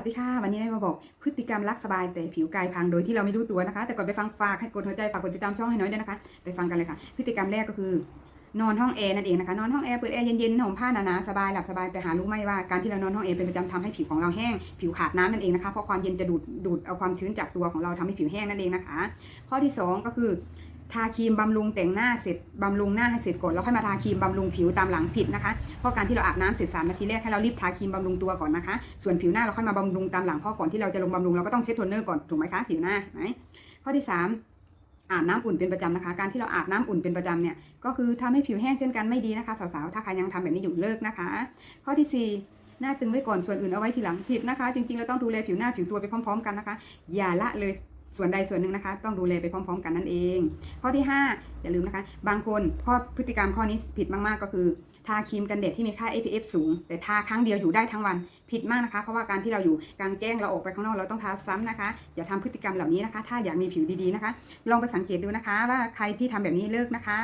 วัสดีค่ะวันนี้มาบอกพฤติกรรมรักสบายแต่ผิวกายพังโดยที่เราไม่รู้ตัวนะคะ แต่ก่อนไปฟังฝากให้กดหัวใจฝากกดติดตามช่องให้น้อยด้วยนะคะ ไปฟังกันเลยค่ะ พฤติกรรมแรกก็คือนอนห้องแอร์นั่นเองนะคะนอนห้องแอร์เปิดแอร์เย็นๆห่มผ้าหนาๆสบายหลับสบายแต่หารู้ไหมว่าการที่เรานอนห้องแอร์เป็นประจำทำให้ผิวของเราแห้ง ผิวขาดน้ำนั่นเองนะคะเพราะความเย็นจะดูดดูดเอาความชื้นจากตัวของเราทำให้ผิวแห้งนั่นเองนะคะ ข้อที่สองก็คือ ทาครีมบำรุงแต่งหน้าเสร็จบำรุงหน้าให้เสร็จก่อนแล้วค่อยมาทาครีมบำรุงผิวตามหลังผิดนะคะเพราะการที่เราอาบน้ำเสร็จสามนาทีแรกให้เรารีบทาครีมบำรุงตัวก่อนนะคะ ส่วนผิวหน้าเราค่อยมาบำรุงตามหลังเพราะก่อนที่เราจะลงบำรุงเราก็ต้องเช็ดโทนเนอร์ก่อนถูกไหมคะผิวหน้าไหมข้อที่สามอาบน้ำอุ่นเป็นประจำนะคะ การที่เราอาบน้ำอุ่นเป็นประจำเนี่ย ก็คือทำให้ผิวแห้งเช่นกันไม่ดีนะคะสาวๆ ถ้าใครยังทำแบบนี้อยู่เลิกนะคะ ข้อที่สี่หน้าตึงไว้ก่อนส่วนอื่นเอาไว้ทีหลังผิดนะคะ จริงๆเราต้องดูแลผิวหน้าผิวตัวไปพร้อม ๆ กันนะคะ อย่าละเลย ส่วนใดส่วนหนึ่งนะคะ ต้องดูแลไปพร้อม ๆ กันนั่นเอง ข้อที่ 5 อย่าลืมนะคะ บางคนข้อพฤติกรรมข้อนี้ผิดมากๆก็คือทาครีมกันแดดที่มีค่า SPF สูง แต่ทาครั้งเดียวอยู่ได้ทั้งวันผิดมากนะคะ เพราะว่าการที่เราอยู่กลางแจ้งเราออกไปข้างนอกเราต้องทาซ้ำนะคะ อย่าทำพฤติกรรมเหล่านี้นะคะ ถ้าอยากมีผิวดีๆนะคะ ลองไปสังเกตดูนะคะ ว่าใครที่ทำแบบนี้เลิกนะคะ